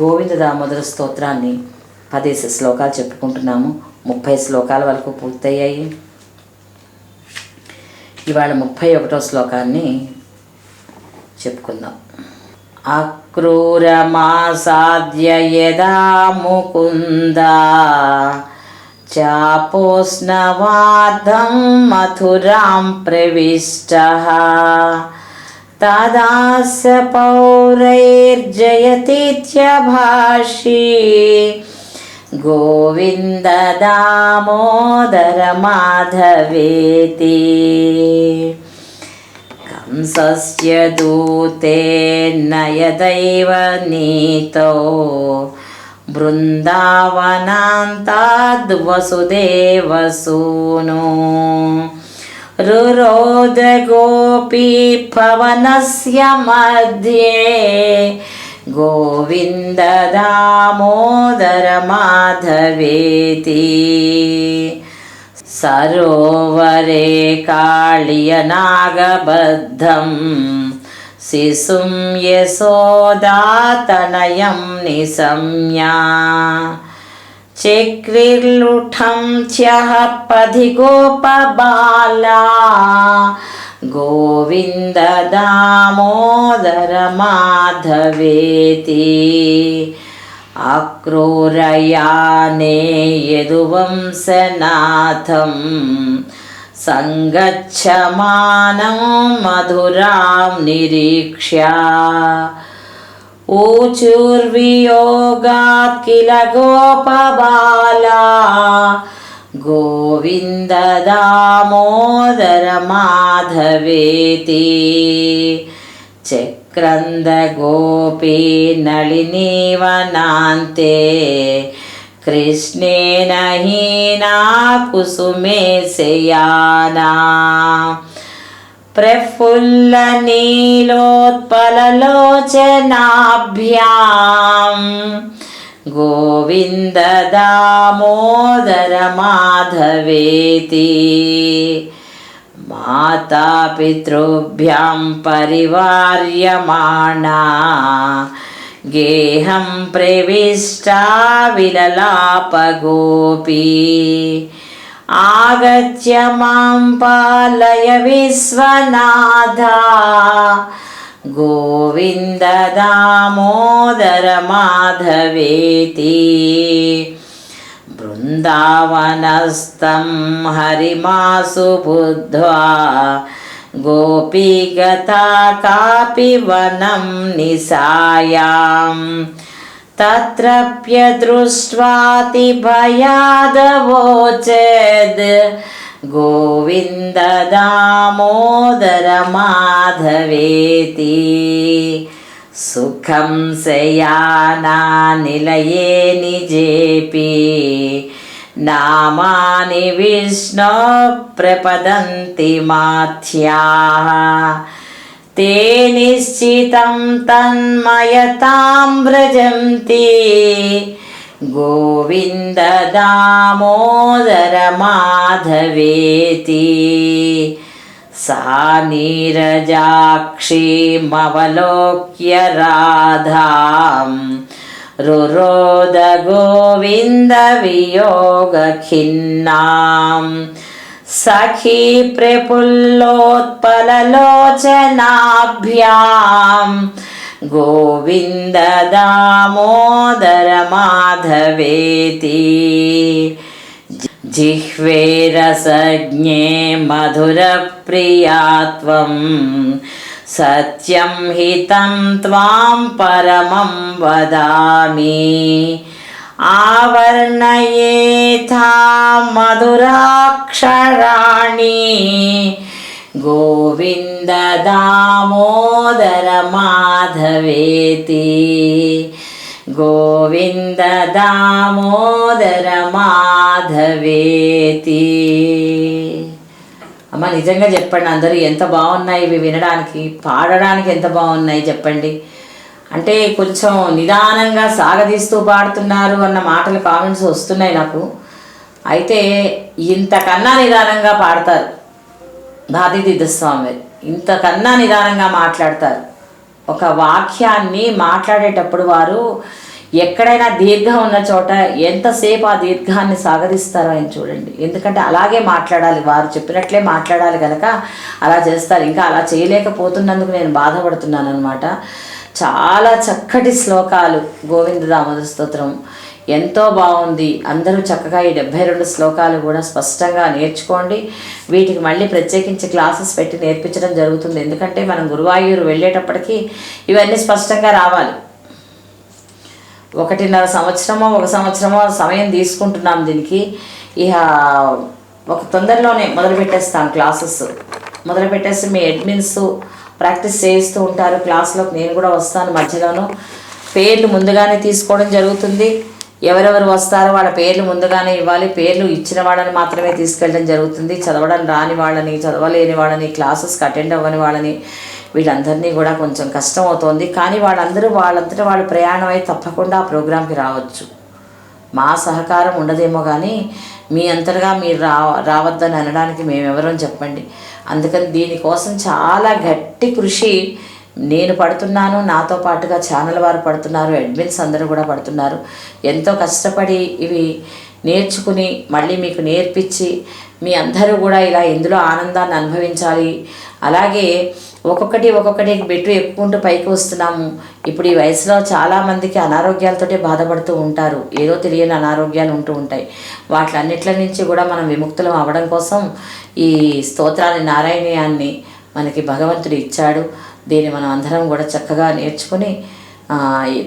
గోవింద దామోదర స్తోత్రాన్ని పది శ్లోకాలు చెప్పుకుంటున్నాము. ముప్పై శ్లోకాల వరకు పూర్తయ్యాయి. ఇవాళ ముప్పై ఒకటో శ్లోకాన్ని చెప్పుకుందాం. అక్రూరమాసాద్య యదా ముకుంద చాపోస్నవాదం మథురాం ప్రవిష్ట तदास्य पौरैर्जयतीत्यभाष्ये गोविन्ददामोदरमाधवेति। कंसस्य दूते नयदैव नीतो। बृन्दावनान्ताद्वसुदेवसूनु। रुरोदगोपी पवनस्य मध्ये गोविन्द दामोदर माधवेति सरोवरे काळियनागबद्धं शिशुं यशोदातनयं निशम्या चक्रिर्लुठं च्यः पथि गोपबाला गोविन्द दामोदर माधवेति अक्रूरयाने यदुवंशनाथं सङ्गच्छमानं मधुरां निरीक्ष्य ऊचुर्वियोगात् किल गोपबाला गोविन्द दामोदर माधवेति चक्रन्दगोपी नलिनीवनान्ते कृष्णेन हीना कुसुमे शयाना प्रफुल्लनीलोत्पललोचनाभ्यां गोविन्द दामोदर माधवेति मातापितृभ्यां परिवार्यमाणा गेहं प्रविष्टा विललापगोपी आगत्य मां पालय विश्वनाथा गोविन्द दामोदर माधवेति बृन्दावनस्तं हरिमासु बुद्ध्वा गोपीगता कापि वनं निशायाम् तत्रप्यदृष्ट्वातिभयादवोचद् गोविन्द दामोदर माधवेति सुखं शयानानिलये निजेपि नामानि विष्णो प्रपदन्ति माथ्याः ते निश्चितं तन्मयतां व्रजन्ति गोविन्द दामोदर माधवेति सा नीरजाक्षीमवलोक्य राधां रुरोद సఖీ ప్రఫుల్లోత్పలలోచనాభ్యాం గోవింద దామోదర మాధవేతి. జిహ్వే రసజ్ఞే మధుర ప్రియాత్వం సత్యం హితం త్వాం పరమం వదామి. ఆవర్ణయేథా మధురాక్షరాణి. గోవింద దామోదర మాధవేతి. గోవింద దామోదర మాధవేతి. అమ్మ నిజంగా చెప్పండి అందరూ ఎంత బాగున్నాయి ఇవి వినడానికి పాడడానికి ఎంత బాగున్నాయి చెప్పండి. అంటే కొంచెం నిదానంగా సాగదీస్తూ పాడుతున్నారు అన్న మాటలు కామెంట్స్ వస్తున్నాయి నాకు. అయితే ఇంతకన్నా నిదానంగా పాడతారు భారతీతీర్థ స్వామి ఇంతకన్నా నిదానంగా మాట్లాడతారు. ఒక వాక్యాన్ని మాట్లాడేటప్పుడు వారు ఎక్కడైనా దీర్ఘం ఉన్న చోట ఎంతసేపు ఆ దీర్ఘాన్ని సాగరిస్తారో ఆయన చూడండి. ఎందుకంటే అలాగే మాట్లాడాలి. వారు చెప్పినట్లే మాట్లాడాలి కనుక అలా చేస్తారు. ఇంకా అలా చేయలేకపోతున్నందుకు నేను బాధపడుతున్నాను అనమాట చాలా చక్కటి శ్లోకాలు. గోవింద దామోదర స్తోత్రం. ఎంతో బాగుంది. అందరూ చక్కగా ఈ డెబ్బై రెండు శ్లోకాలు కూడా స్పష్టంగా నేర్చుకోండి. వీటికి మళ్ళీ ప్రత్యేకించి క్లాసెస్ పెట్టి నేర్పించడం జరుగుతుంది. ఎందుకంటే మనం గురువాయూరు వెళ్ళేటప్పటికి ఇవన్నీ స్పష్టంగా రావాలి. ఒకటిన్నర సంవత్సరమో ఒక సంవత్సరమో సమయం తీసుకుంటున్నాం దీనికి. ఇక ఒక తొందరలోనే మొదలు పెట్టేస్తాం క్లాసెస్. మొదలు పెట్టేసి మీ అడ్మిన్స్ ప్రాక్టీస్ చేయిస్తూ ఉంటారు. క్లాస్లోకి నేను కూడా వస్తాను మధ్యలోనూ. పేర్లు ముందుగానే తీసుకోవడం జరుగుతుంది. ఎవరెవరు వస్తారో వాళ్ళ పేర్లు ముందుగానే ఇవ్వాలి. పేర్లు ఇచ్చిన వాళ్ళని మాత్రమే తీసుకెళ్ళడం జరుగుతుంది. చదవడం రాని వాళ్ళని చదవలేని వాళ్ళని క్లాసెస్కి అటెండ్ అవ్వని వాళ్ళని వీళ్ళందరినీ కూడా కొంచెం కష్టం అవుతోంది. కానీ వాళ్ళందరూ వాళ్ళంతటా వాళ్ళు ప్రయాణం అయి తప్పకుండా ఆ ప్రోగ్రాంకి రావచ్చు. మా సహకారం ఉండదేమో కానీ మీ అంతటగా మీరు రా రావద్దని అనడానికి మేమెవరో చెప్పండి. అందుకని దీనికోసం చాలా గట్టి కృషి నేను పడుతున్నాను నాతో పాటుగా ఛానల్ వారు పడుతున్నారు అడ్మిన్స్ అందరూ కూడా పడుతున్నారు. ఎంతో కష్టపడి ఇవి నేర్చుకుని మళ్ళీ మీకు నేర్పించి మీ అందరూ కూడా ఇలా ఇందులో ఆనందాన్ని అనుభవించాలి. అలాగే ఒక్కొక్కటి ఒక్కొక్కటి బెట్టు ఎక్కుంటూ పైకి వస్తున్నాము. ఇప్పుడు ఈ వయసులో చాలామందికి అనారోగ్యాలతోటే బాధపడుతూ ఉంటారు. ఏదో తెలియని అనారోగ్యాలు ఉంటూ ఉంటాయి. వాటిలన్నిట్ల నుంచి కూడా మనం విముక్తులం అవ్వడం కోసం ఈ స్తోత్రాన్ని నారాయణీయాన్ని మనకి భగవంతుడు ఇచ్చాడు. దీన్ని మనం అందరం కూడా చక్కగా నేర్చుకుని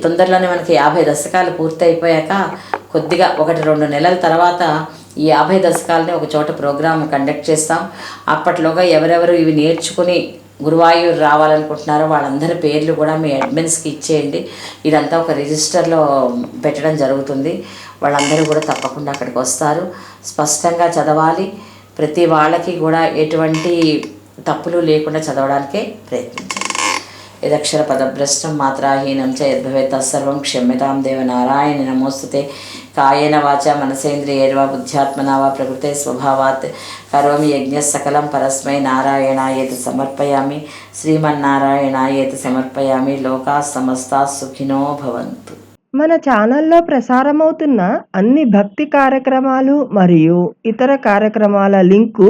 తొందరలోనే మనకి యాభై దశకాలు పూర్తయిపోయాక కొద్దిగా ఒకటి రెండు నెలల తర్వాత ఈ యాభై దశకాలని ఒక చోట ప్రోగ్రామ్ కండక్ట్ చేస్తాం. అప్పట్లోగా ఎవరెవరు ఇవి నేర్చుకుని గురువాయూరు రావాలనుకుంటున్నారో వాళ్ళందరి పేర్లు కూడా మీ అడ్మిన్స్కి ఇచ్చేయండి. ఇదంతా ఒక రిజిస్టర్లో పెట్టడం జరుగుతుంది. వాళ్ళందరూ కూడా తప్పకుండా అక్కడికి వస్తారు. స్పష్టంగా చదవాలి. ప్రతి వాళ్ళకి కూడా ఎటువంటి తప్పులు లేకుండా చదవడానికే ప్రయత్నించండి. యదక్షర పదభ్రష్టం మాత్రాహీనం చ యద్భవే తత్సర్వం క్షమ్యతాం దేవ నారాయణ నమోస్తుతే. కాయేన వాచ మనసేంద్రియైర్వా బుద్ధ్యాత్మనా వా ప్రకృతే స్వభావాత్. కరోమి యజ్ఞ సకలం పరస్మై నారాయణాయేతి సమర్పయామి. శ్రీమన్నారాయణాయేతి సమర్పయామి. లోకా సమస్తా సుఖినో భవంతు. మన ఛానల్లో ప్రసారమవుతున్న అన్ని భక్తి కార్యక్రమాలు మరియు ఇతర కార్యక్రమాల లింకు